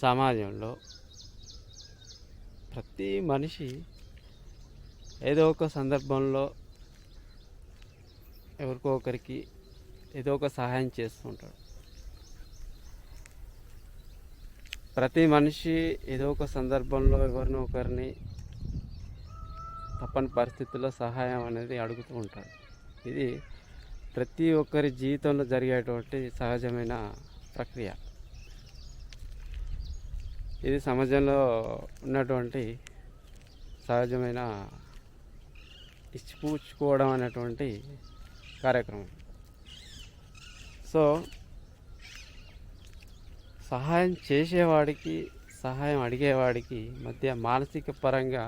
సమాజంలో ప్రతి మనిషి ఏదో ఒక సందర్భంలో ఎవరికో ఒకరికి ఏదో ఒక సహాయం చేస్తుంటాడు. ప్రతి మనిషి ఏదో ఒక సందర్భంలో ఎవరినో ఒకరిని తప్పని పరిస్థితుల్లో సహాయం అనేది అడుగుతూ ఉంటాడు. ఇది ప్రతి ఒక్కరి జీవితంలో జరిగేటువంటి సహజమైన ప్రక్రియ. ఇది సమాజంలో ఉన్నటువంటి సహజమైన ఇచ్చిపుచ్చుకోవడం అనేటువంటి కార్యక్రమం. సో సహాయం చేసేవాడికి సహాయం అడిగేవాడికి మధ్య మానసిక పరంగా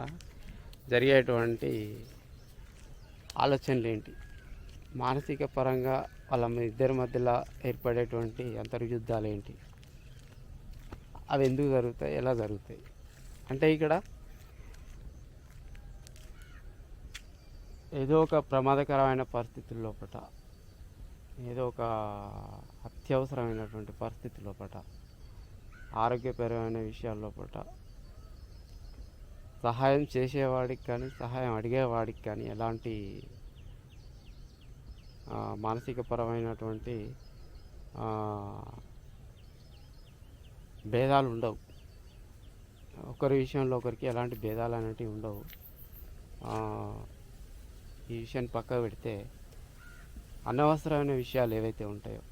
జరిగేటువంటి ఆలోచనలు ఏంటి మానసిక పరంగా వాళ్ళ ఇద్దరి మధ్యలో ఏర్పడేటువంటి అంతర్యుద్ధాలు ఏంటి అవి ఎందుకు జరుగుతాయి? ఎలా జరుగుతాయి? అంటే ఇక్కడ ఏదో ఒక ప్రమాదకరమైన పరిస్థితుల లోపల ఏదో ఒక అత్యవసరమైనటువంటి పరిస్థితి లోపల ఆరోగ్యపరమైన విషయాల లోపల సహాయం చేసేవాడికి కానీ సహాయం అడిగేవాడికి కానీ ఎలాంటి మానసికపరమైనటువంటి భేదాలు ఉండవు. ఒకరి విషయంలో ఒకరికి ఎలాంటి భేదాలు అనేటివి ఉండవు. ఈ విషయాన్ని పక్కకు పెడితే అనవసరమైన విషయాలు ఏవైతే ఉంటాయో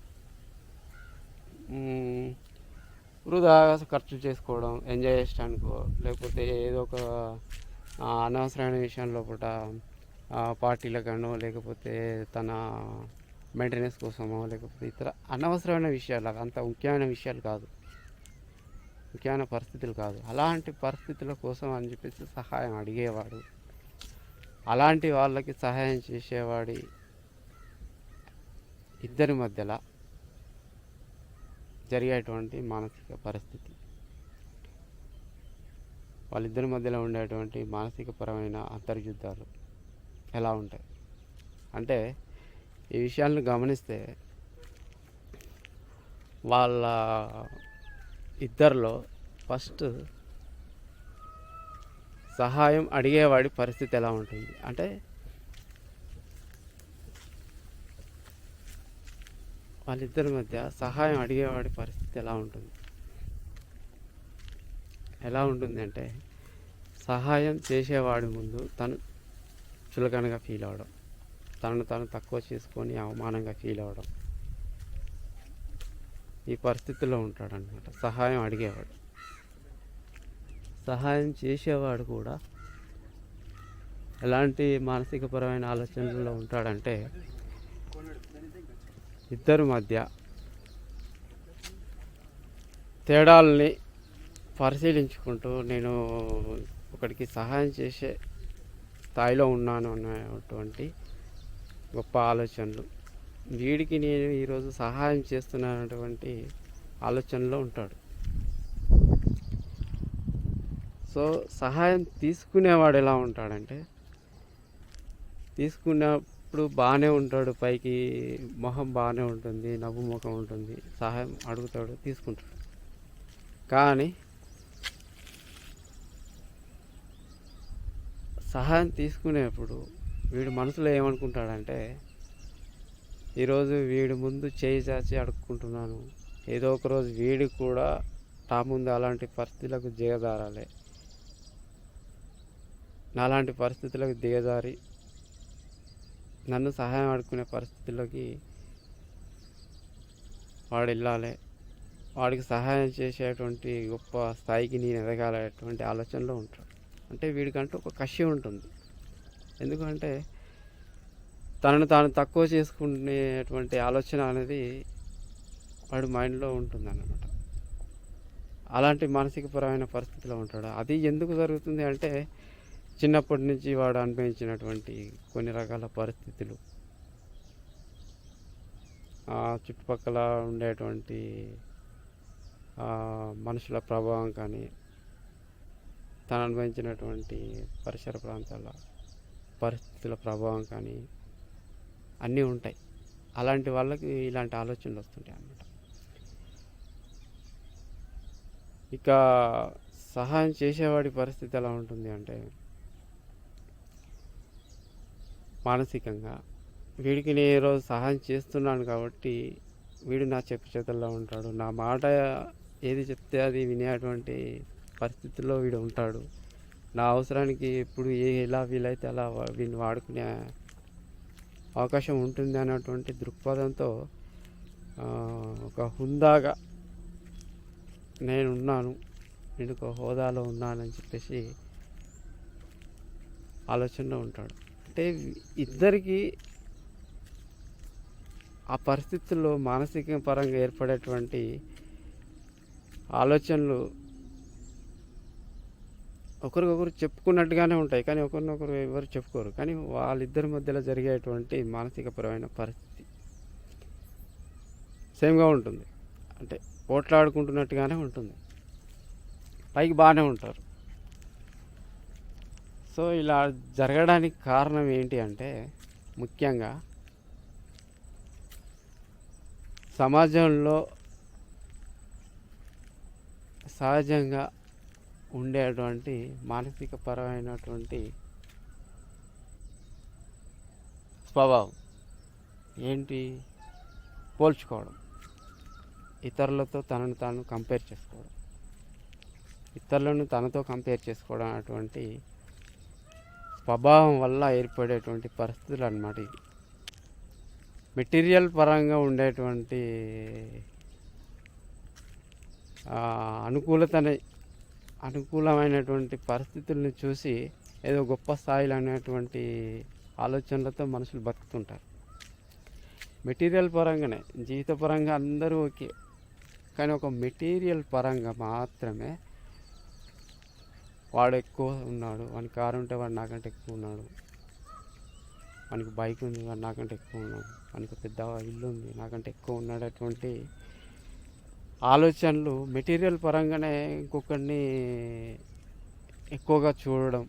వృధా ఖర్చు చేసుకోవడం ఎంజాయ్ చేయడానికో లేకపోతే ఏదో ఒక అనవసరమైన విషయంలో పూట ఆ, పార్టీలకనో లేకపోతే తన మెయింటెనెన్స్ కోసమో లేకపోతే ఇతర అనవసరమైన విషయాలు అంత ముఖ్యమైన విషయాలు కాదు. ముఖ్యమైన పరిస్థితులు కాదు. అలాంటి పరిస్థితుల కోసం అని చెప్పేసి సహాయం అడిగేవాడు. అలాంటి వాళ్ళకి సహాయం చేసేవాడి ఇద్దరి మధ్యలో జరిగేటువంటి మానసిక పరిస్థితి. వాళ్ళిద్దరి మధ్యలో ఉండేటువంటి మానసిక పరమైన అంతర్యుద్ధాలు ఎలా ఉంటాయి? అంటే ఈ విషయాలను గమనిస్తే వాళ్ళ ఇద్దరిలో ఫస్ట్ సహాయం అడిగేవాడి పరిస్థితి ఎలా ఉంటుంది? అంటే వాళ్ళిద్దరి మధ్య సహాయం అడిగేవాడి పరిస్థితి ఎలా ఉంటుంది? ఎలా ఉంటుంది అంటే సహాయం చేసేవాడి ముందు తను చులకనగా ఫీల్ అవ్వడం తనను తాను తక్కువ చేసుకొని అవమానంగా ఫీల్ అవ్వడం ఈ పరిస్థితిలో ఉంటాడనమాట సహాయం అడిగేవాడు. సహాయం చేసేవాడు కూడా ఎలాంటి మానసికపరమైన ఆలోచనలో ఉంటాడంటే ఇద్దరి మధ్య తేడాల్ని పరిశీలించుకుంటూ నేను ఒకడికి సహాయం చేసే స్థాయిలో ఉన్నాను అన్నటువంటి గొప్ప ఆలోచనలు వీడికి నేను ఈరోజు సహాయం చేస్తున్నటువంటి ఆలోచనలో ఉంటాడు. సో సహాయం తీసుకునేవాడు ఎలా ఉంటాడంటే తీసుకున్నప్పుడు బాగానే ఉంటాడు పైకి మొహం బాగానే ఉంటుంది నవ్వు ముఖం ఉంటుంది సహాయం అడుగుతాడు తీసుకుంటాడు. కానీ సహాయం తీసుకునేప్పుడు వీడు మనసులో ఏమనుకుంటాడంటే ఈరోజు వీడి ముందు చేయి చాచి అడుక్కుంటున్నాను ఏదో ఒక రోజు వీడి కూడా నా ముందు అలాంటి పరిస్థితులకు దిగజారాలి. నాలాంటి పరిస్థితులకు దిగజారి నన్ను సహాయం అడుక్కునే పరిస్థితుల్లోకి వాడు వెళ్ళాలి వాడికి సహాయం చేసేటువంటి గొప్ప స్థాయికి నేను ఎదగాలనేటువంటి ఆలోచనలో ఉంటాడు అంటే వీడికంటూ ఒక కషి ఉంటుంది. ఎందుకంటే తనను తాను తక్కువ చేసుకునేటువంటి ఆలోచన అనేది వాడి మైండ్లో ఉంటుందన్నమాట. అలాంటి మానసికపరమైన పరిస్థితిలో ఉంటాడు. అది ఎందుకు జరుగుతుంది అంటే చిన్నప్పటి నుంచి వాడు అనుభవించినటువంటి కొన్ని రకాల పరిస్థితులు. చుట్టుపక్కల ఉండేటువంటి మనుషుల ప్రభావం కానీ తను అనుభవించినటువంటి పరిసర ప్రాంతాల పరిస్థితుల ప్రభావం కానీ అన్నీ ఉంటాయి. అలాంటి వాళ్ళకి ఇలాంటి ఆలోచనలు వస్తుంటాయి అన్నమాట. ఇక సహాయం చేసేవాడి పరిస్థితి ఎలా ఉంటుంది అంటే మానసికంగా వీడికి నేను ఈరోజు సహాయం చేస్తున్నాను కాబట్టి వీడు నా చెప్పు చేతుల్లో ఉంటాడు. నా మాట ఏది చెప్తే అది వినేటువంటి పరిస్థితుల్లో వీడు ఉంటాడు. నా అవసరానికి ఎప్పుడు ఏ ఎలా వీలైతే అలా వీడిని వాడుకునే అవకాశం ఉంటుంది అన్నటువంటి దృక్పథంతో ఒక హుందాగా నేను ఉన్నాను నేను ఒక హోదాలో ఉన్నానని చెప్పేసి ఆలోచనలో ఉంటాడు. అంటే ఇద్దరికి ఆ పరిస్థితుల్లో మానసిక పరంగా ఏర్పడేటువంటి ఆలోచనలు ఒకరికొకరు చెప్పుకున్నట్టుగానే ఉంటాయి. కానీ ఒకరినొకరు ఎవరు చెప్పుకోరు. కానీ వాళ్ళిద్దరి మధ్యలో జరిగేటువంటి మానసికపరమైన పరిస్థితి సేమ్గా ఉంటుంది. అంటే పోట్లాడుకుంటున్నట్టుగానే ఉంటుంది. పైకి బాగానే ఉంటారు. సో ఇలా జరగడానికి కారణం ఏంటి అంటే ముఖ్యంగా సమాజంలో సహజంగా ఉండేటువంటి మానసిక పరమైనటువంటి స్వభావం ఏంటి? పోల్చుకోవడం. ఇతరులతో తనను తాను కంపేర్ చేసుకోవడం. ఇతరులను తనతో కంపేర్ చేసుకోవడం అటువంటి స్వభావం వల్ల ఏర్పడేటువంటి పరిస్థితులు అన్నమాట ఇది మెటీరియల్ పరంగా ఉండేటువంటి అనుకూలతనే అనుకూలమైనటువంటి పరిస్థితులను చూసి ఏదో గొప్ప స్థాయిలో అనేటువంటి ఆలోచనలతో మనుషులు బతుకుతుంటారు. మెటీరియల్ పరంగానే జీవిత పరంగా అందరూ ఓకే. కానీ ఒక మెటీరియల్ పరంగా మాత్రమే వాడు ఎక్కువ ఉన్నాడు వాని కారు ఉంటే వాడు నాకంటే ఎక్కువ ఉన్నాడు వానికి బైక్ ఉంది వాడు నాకంటే ఎక్కువ ఉన్నాడు వానికి పెద్ద ఇల్లు ఉంది నాకంటే ఎక్కువ ఉన్నాడు అటువంటి ఆలోచనలు మెటీరియల్ పరంగానే ఇంకొకరిని ఎక్కువగా చూడడం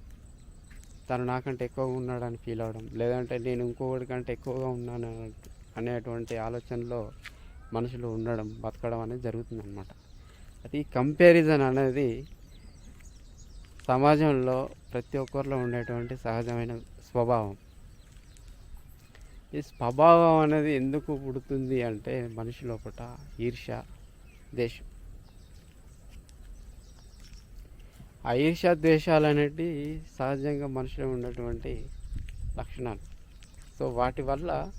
తను నాకంటే ఎక్కువగా ఉన్నాడని ఫీల్ అవ్వడం లేదంటే నేను ఇంకొకటి కంటే ఎక్కువగా ఉన్నాను అనేటువంటి ఆలోచనలో మనుషులు ఉండడం బతకడం అనేది జరుగుతుంది అనమాట అది కంపారిజన్ అనేది సమాజంలో ప్రతి ఒక్కరిలో ఉండేటువంటి సహజమైన స్వభావం. ఈ స్వభావం అనేది ఎందుకు పుడుతుంది అంటే మనిషి లోపల ఈర్ష దేశం. ఆ ద్వేషాలు అనేటివి సహజంగా మనుషులు ఉన్నటువంటి లక్షణాలు. సో వాటి వల్ల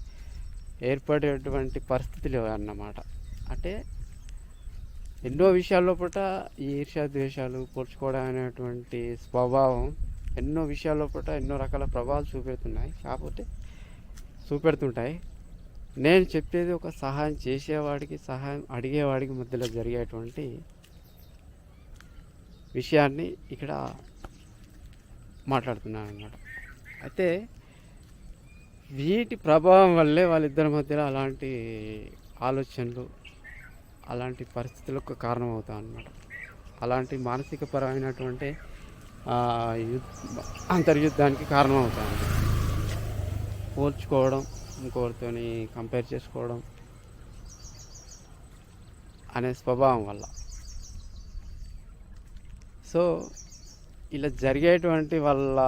ఏర్పడేటువంటి పరిస్థితులు అన్నమాట అంటే ఎన్నో విషయాల్లో పూట ఈ ఈర్ష్యా ద్వేషాలు పోల్చుకోవడం అనేటువంటి స్వభావం ఎన్నో విషయాల్లో పూట ఎన్నో రకాల ప్రభావాలు చూపెడుతున్నాయి. కాకపోతే చూపెడుతుంటాయి. నేను చెప్పేది ఒక సహాయం చేసేవాడికి సహాయం అడిగేవాడికి మధ్యలో జరిగేటువంటి విషయాన్ని ఇక్కడ మాట్లాడుతున్నాను అన్నమాట అయితే వీటి ప్రభావం వల్లే వాళ్ళిద్దరి మధ్యలో అలాంటి ఆలోచనలు అలాంటి పరిస్థితులకు కారణమవుతా అన్నమాట అలాంటి మానసిక పరమైనటువంటి అంతర్యుద్ధానికి కారణమవుతా పోల్చుకోవడం ఇంకొకరితోని కంపేర్ చేసుకోవడం అనే స్వభావం వల్ల. సో ఇలా జరిగేటువంటి వాళ్ళ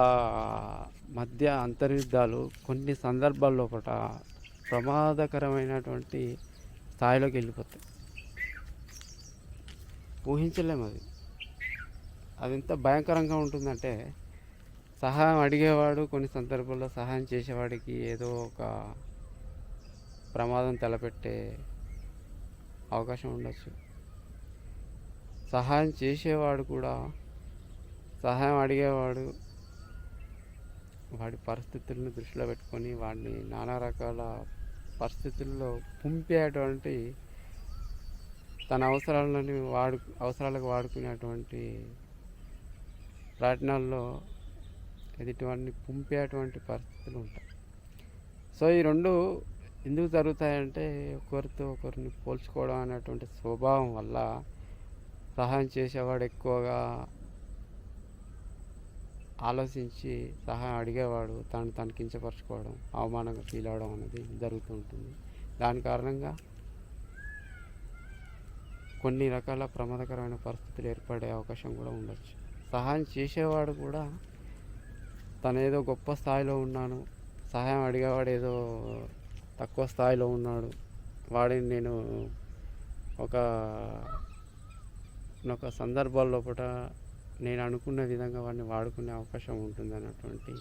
మధ్య అంతర్యుద్ధాలు కొన్ని సందర్భాల్లో ఒకట ప్రమాదకరమైనటువంటి స్థాయిలోకి వెళ్ళిపోతాయి. ఊహించలేము అది అది ఎంత భయంకరంగా ఉంటుందంటే సహాయం అడిగేవాడు కొన్ని సందర్భాల్లో సహాయం చేసేవాడికి ఏదో ఒక ప్రమాదం తలపెట్టే అవకాశం ఉండొచ్చు. సహాయం చేసేవాడు కూడా సహాయం అడిగేవాడు వాడి పరిస్థితులను దృష్టిలో పెట్టుకొని వాడిని నానా రకాల పరిస్థితుల్లో పుంపేటువంటి తన అవసరాలని వాడు అవసరాలకు వాడుకునేటువంటి ప్రయత్నాల్లో ఎదుటివాడిని పుంపేటువంటి పరిస్థితులు ఉంటాయి. సో ఈ రెండు ఎందుకు జరుగుతాయంటే ఒకరితో ఒకరిని పోల్చుకోవడం అనేటువంటి స్వభావం వల్ల సహాయం చేసేవాడు ఎక్కువగా ఆలోచించి సహాయం అడిగేవాడు తను తను కించపరచుకోవడం అవమానంగా ఫీల్ అవడం అనేది జరుగుతూ ఉంటుంది దాని కారణంగా కొన్ని రకాల ప్రమాదకరమైన పరిస్థితులు ఏర్పడే అవకాశం కూడా ఉండొచ్చు. సహాయం చేసేవాడు కూడా తను ఏదో గొప్ప స్థాయిలో ఉన్నాను. సహాయం అడిగేవాడు ఏదో తక్కువ స్థాయిలో ఉన్నాడు. వాడిని నేను ఒక ఒక సందర్భాల లోపల నేను అనుకున్న విధంగా వాడిని వాడుకునే అవకాశం ఉంటుంది అన్నటువంటి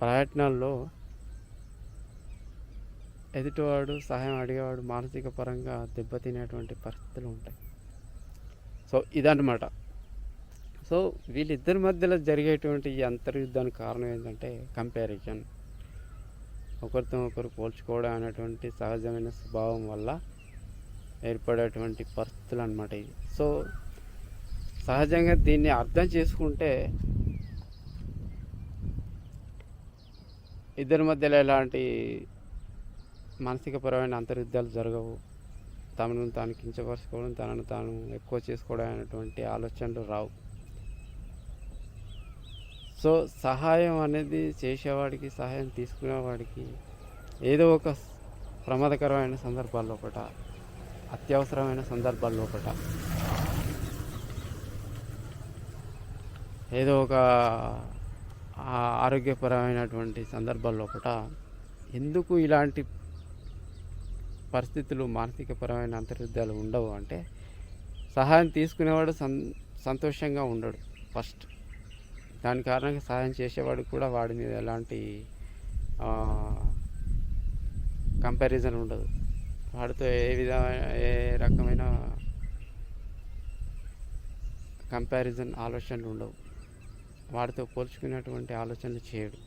ప్రయత్నాల్లో ఎదుటివాడు సహాయం అడిగేవాడు మానసిక పరంగా దెబ్బతినేటువంటి పరిస్థితులు ఉంటాయి. సో ఇదన్నమాట. సో వీళ్ళిద్దరి మధ్యలో జరిగేటువంటి ఈ అంతర్యుద్ధానికి కారణం ఏంటంటే కంపారిజన్ ఒకరితో ఒకరు పోల్చుకోవడం అనేటువంటి సహజమైన స్వభావం వల్ల ఏర్పడేటువంటి పరిస్థితులు అనమాట ఇది సో సహజంగా దీన్ని అర్థం చేసుకుంటే ఇద్దరి మధ్యలో ఎలాంటి మానసికపరమైన అంతర్యుద్ధాలు జరగవు. తమను తాను కించపరచుకోవడం తనను తాను ఎక్కువ చేసుకోవడం అనేటువంటి ఆలోచనలు రావు. సో సహాయం అనేది చేసేవాడికి సహాయం తీసుకునేవాడికి ఏదో ఒక ప్రమాదకరమైన సందర్భాల్లో ఒకట అత్యవసరమైన సందర్భాల్లో ఒకట ఏదో ఒక ఆరోగ్యపరమైనటువంటి సందర్భాల్లో ఒకట ఎందుకు ఇలాంటి పరిస్థితులు మానసికపరమైన అంతర్యుద్ధాలు ఉండవు అంటే సహాయం తీసుకునేవాడు సం సంతోషంగా ఉండడు ఫస్ట్. దాని కారణంగా సహాయం చేసేవాడు కూడా వాడి మీద ఎలాంటి కంపారిజన్ ఉండదు. వాడితో ఏ విధమైన ఏ రకమైన కంపారిజన్ ఆలోచనలు ఉండవు. వాడితో పోల్చుకునేటువంటి ఆలోచనలు చేయడు.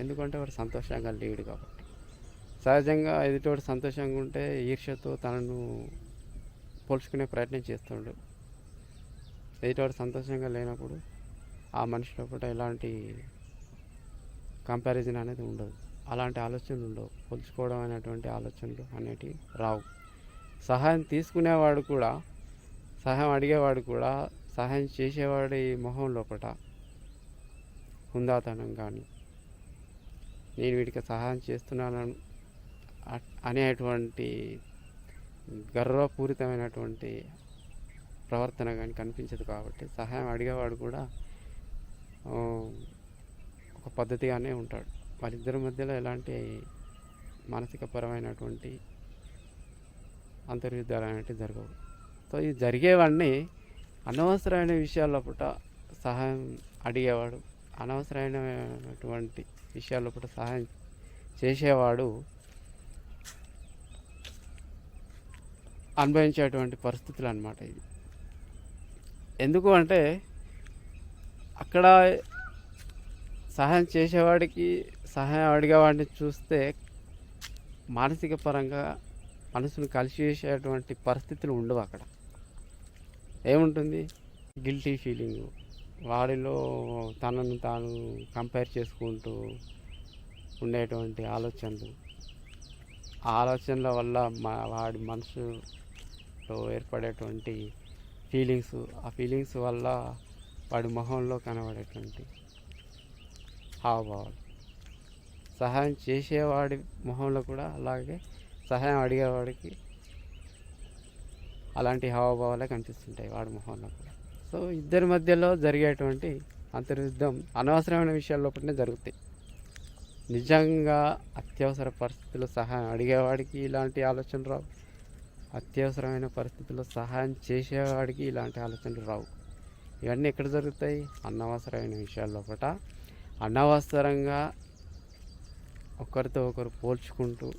ఎందుకంటే వాడు సంతోషంగా లేడు కాబట్టి. సహజంగా ఎదుటివాడు సంతోషంగా ఉంటే ఈర్ష్యతో తనను పోల్చుకునే ప్రయత్నం చేస్తుండు. ఎదుటివాడు సంతోషంగా లేనప్పుడు ఆ మనిషి లోపల ఎలాంటి కంపారిజన్ అనేది ఉండదు. అలాంటి ఆలోచనలు ఉండవు. పోల్చుకోవడం అనేటువంటి ఆలోచనలు అనేటివి రావు. సహాయం తీసుకునేవాడు కూడా సహాయం అడిగేవాడు కూడా సహాయం చేసేవాడి మొహం లోపల హుందాతనం కానీ నేను వీడికి సహాయం చేస్తున్నాను అనేటువంటి గర్వపూరితమైనటువంటి ప్రవర్తన కానీ కనిపించదు కాబట్టి సహాయం అడిగేవాడు కూడా ఒక పద్ధతిగానే ఉంటాడు. వాళ్ళిద్దరి మధ్యలో ఎలాంటి మానసిక పరమైనటువంటి అంతర్యుద్ధాలు అనేవి జరగవు. సో ఇది జరిగేవన్నీ అనవసరమైన విషయాల పూట సహాయం అడిగేవాడు అనవసరమైనటువంటి విషయాల పూట సహాయం చేసేవాడు అనుభవించేటువంటి పరిస్థితులు అన్నమాట ఇది ఎందుకు అంటే అక్కడ సహాయం చేసేవాడికి సహాయం అడిగేవాడిని చూస్తే మానసిక పరంగా మనసును కలిసి చేసేటువంటి పరిస్థితులు ఉండవు అక్కడ. ఏముంటుంది? Guilty feeling. వాడిలో తనను తాను కంపేర్ చేసుకుంటూ ఉండేటువంటి ఆలోచనలు. ఆ ఆలోచనల వల్ల మా వాడి మనసులో ఏర్పడేటువంటి ఫీలింగ్స్ ఆ ఫీలింగ్స్ వల్ల వాడి మొహంలో కనబడేటువంటి హావభావాలు. సహాయం చేసేవాడి మొహంలో కూడా అలాగే సహాయం అడిగేవాడికి అలాంటి హావభావాలే కనిపిస్తుంటాయి వాడి మొహంలో కూడా. సో ఇద్దరి మధ్యలో జరిగేటువంటి అంతర్యుద్ధం అనవసరమైన విషయాల లోపలనే జరుగుతాయి. నిజంగా అత్యవసర పరిస్థితుల్లో సహాయం అడిగేవాడికి ఇలాంటి ఆలోచనలు రావు. అత్యవసరమైన పరిస్థితుల్లో సహాయం చేసేవాడికి ఇలాంటి ఆలోచనలు రావు. ఇవన్నీ ఎక్కడ జరుగుతాయి? అనవసరమైన విషయాల లోపల అనవసరంగా ఒకరితో ఒకరు పోల్చుకుంటూ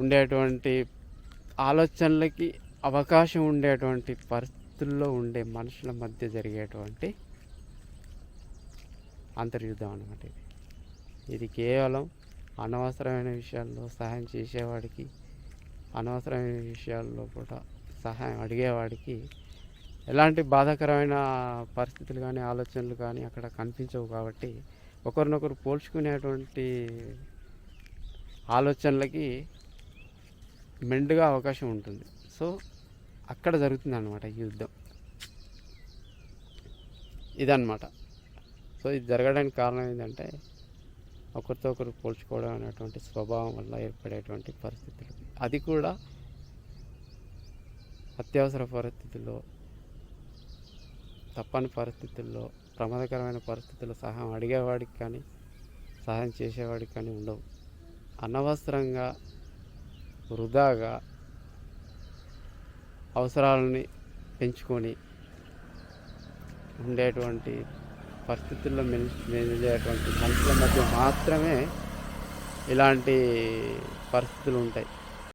ఉండేటువంటి ఆలోచనలకి అవకాశం ఉండేటువంటి పరిస్థితుల్లో ఉండే మనుషుల మధ్య జరిగేటువంటి అంతర్యుద్ధం అనమాట ఇది. ఇది కేవలం అనవసరమైన విషయాల్లో సహాయం చేసేవాడికి అనవసరమైన విషయాల్లో కూడా సహాయం అడిగేవాడికి ఎలాంటి బాధాకరమైన పరిస్థితులు కానీ ఆలోచనలు కానీ అక్కడ కనిపించవు కాబట్టి ఒకరినొకరు పోల్చుకునేటువంటి ఆలోచనలకి మెండుగా అవకాశం ఉంటుంది. సో అక్కడ జరుగుతుంది అనమాట ఈ యుద్ధం. ఇదన్నమాట. సో ఇది జరగడానికి కారణం ఏంటంటే ఒకరితో ఒకరు పోల్చుకోవడం అనేటువంటి స్వభావం వల్ల ఏర్పడేటువంటి పరిస్థితులు. అది కూడా అత్యవసర పరిస్థితుల్లో తప్పని పరిస్థితుల్లో ప్రమాదకరమైన పరిస్థితుల్లో సహాయం అడిగేవాడికి కానీ సహాయం చేసేవాడికి కానీ ఉండవు. అనవసరంగా వృధాగా అవసరాలని పెంచుకొని ఉండేటువంటి పరిస్థితుల్లో మెలిచేటువంటి మనుషుల మధ్య మాత్రమే ఇలాంటి పరిస్థితులు ఉంటాయి.